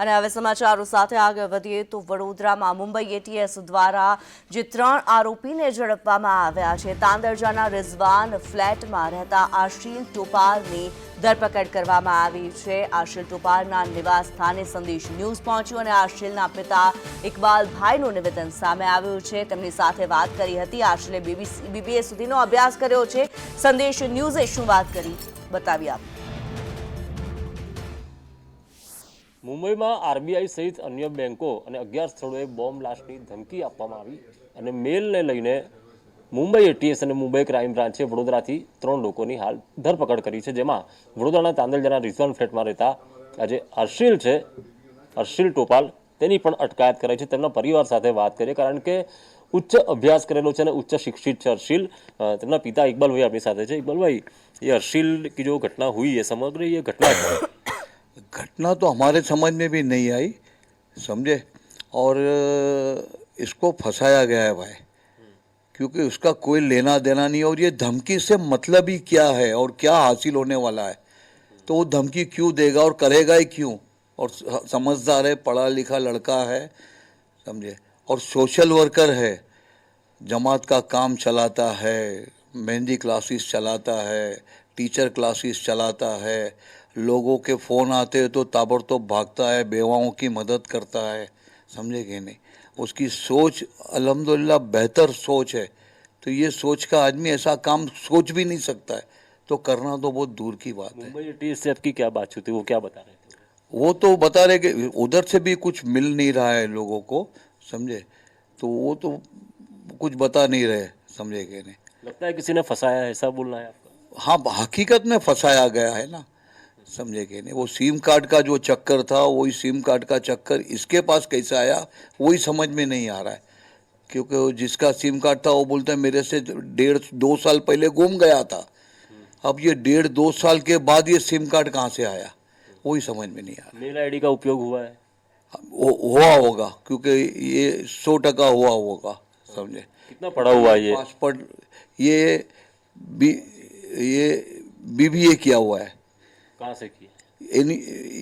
અને હવે સમાચારો સાથે આગળ વધીએ તો વડોદરામાં મુંબઈ એટીએસ દ્વારા જે ત્રણ આરોપીને ઝડપવામાં આવ્યા છે, તાંદરજાના રિઝવાન ફ્લેટમાં રહેતા આશીલ ટોપાલની ધરપકડ કરવામાં આવી છે. આશીલ ટોપાલના નિવાસ સ્થાને સંદેશ ન્યૂઝ પહોંચ્યું અને આશીલના પિતા ઇકબાલભાઈનું નિવેદન સામે આવ્યું છે. તેમની સાથે વાત કરી હતી. આશીલે બીબીસી બીબીએ સુધીનો અભ્યાસ કર્યો છે. સંદેશ ન્યૂઝે શું વાત કરી? બતાવી આપ. મુંબઈમાં આરબીઆઈ સહિત અન્ય બેન્કો અને અગિયાર સ્થળોએ બોમ્બ બ્લાસ્ટની ધમકી આપવામાં આવી અને મેલને લઈને મુંબઈ એટીએસ અને મુંબઈ ક્રાઇમ બ્રાન્ચે વડોદરાથી ત્રણ લોકોની હાલ ધરપકડ કરી છે, જેમાં વડોદરાના તાંદલજાના રિઝવાન ફ્લેટમાં રહેતા આજે અર્શિલ છે, અર્શિલ ટોપાલ તેની પણ અટકાયત કરાઈ છે. તેમના પરિવાર સાથે વાત કરીએ, કારણ કે ઉચ્ચ અભ્યાસ કરેલો છે અને ઉચ્ચ શિક્ષિત છે અર્શિલ. તેમના પિતા ઇકબાલભાઈ આપણી સાથે છે. ઇકબાલભાઈ, એ અર્શિલ કી જો ઘટના હુઈ, એ સમગ્ર એ ઘટના घटना तो हमारे समझ में भी नहीं आई, समझे? और इसको फंसाया गया है भाई। क्योंकि उसका कोई लेना देना नहीं, और ये धमकी से मतलब ही क्या है, और क्या हासिल होने वाला है? तो वो धमकी क्यों देगा और करेगा ही क्यों? और समझदार है, पढ़ा लिखा लड़का है, समझे? और सोशल वर्कर है, जमात का काम चलाता है, मेहंदी क्लासेस चलाता है, टीचर क्लासेस चलाता है लोगों के फ़ोन आते हैं तो ताबड़तोड़ भागता है बेवाओं की मदद करता है। समझे कि नहीं? उसकी सोच अल्हम्दुलिल्लाह बेहतर सोच है। तो ये सोच का आदमी ऐसा काम सोच भी नहीं सकता है। तो करना तो बहुत दूर की बात है। मुंबई से आपकी क्या बात थी वो क्या बता रहे थे? वो तो बता रहे कि उधर से भी कुछ मिल नहीं रहा है लोगों को समझे? तो वो तो कुछ बता नहीं रहे समझे कि नहीं? लगता है किसी ने फंसाया है ऐसा बोलना है आपका? हाँ हकीकत में फंसाया गया है ना। समझे कि नहीं। वो सिम कार्ड का जो चक्कर था वही सिम कार्ड का चक्कर इसके पास कैसे आया वही समझ में नहीं आ रहा है। क्योंकि वो जिसका सिम कार्ड था वो बोलता है मेरे से डेढ़ दो साल पहले गुम गया था। अब ये डेढ़ दो साल के बाद ये सिम कार्ड कहाँ से आया? वही समझ में नहीं आ रहा। मेल आईडी का उपयोग हुआ है। वो हुआ होगा क्योंकि ये सौ टका हुआ होगा समझे। कितना पड़ा हुआ है ये? पासपोर्ट ये बी ये बीबीए किया हुआ है। कहाँ से किया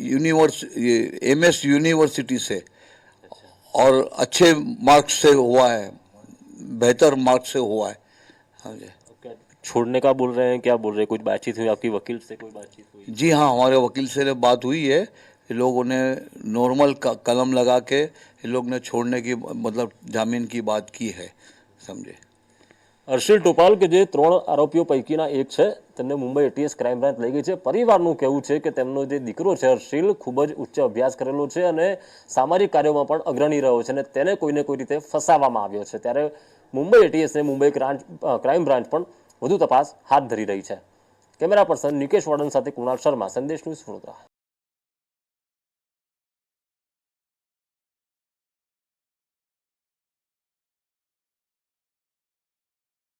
यूनिवर्स ये एम एस यूनिवर्सिटी से। और अच्छे मार्क्स से हुआ है बेहतर मार्क्स से हुआ है। समझे क्या छोड़ने का बोल रहे हैं क्या बोल रहे हैं? कुछ बातचीत हुई आपकी वकील से? कोई बातचीत हुई? जी हाँ हमारे वकील से बात हुई है। लोगों ने नॉर्मल कलम लगा के लोग ने छोड़ने की मतलब जामीन की बात की है समझे? હર્ષિલ ટોપાલ કે જે ત્રણ આરોપીઓ પૈકીના એક છે, તેમને મુંબઈ એટીએસ ક્રાઇમ બ્રાન્ચ લઈ ગઈ છે. પરિવારનું કહેવું છે કે તેમનો જે દીકરો છે હર્ષિલ ખૂબ જ ઉચ્ચ અભ્યાસ કરેલો છે અને સામાજિક કાર્યોમાં પણ અગ્રણી રહ્યો છે અને તેને કોઈને કોઈ રીતે ફસાવવામાં આવ્યો છે. ત્યારે મુંબઈ એટીએસને મુંબઈ ક્રાઇમ બ્રાન્ચ પણ વધુ તપાસ હાથ ધરી રહી છે. કેમેરા પર્સન નિકેશ વર્ડન સાથે કુણાલ શર્મા, સંદેશ ન્યૂઝ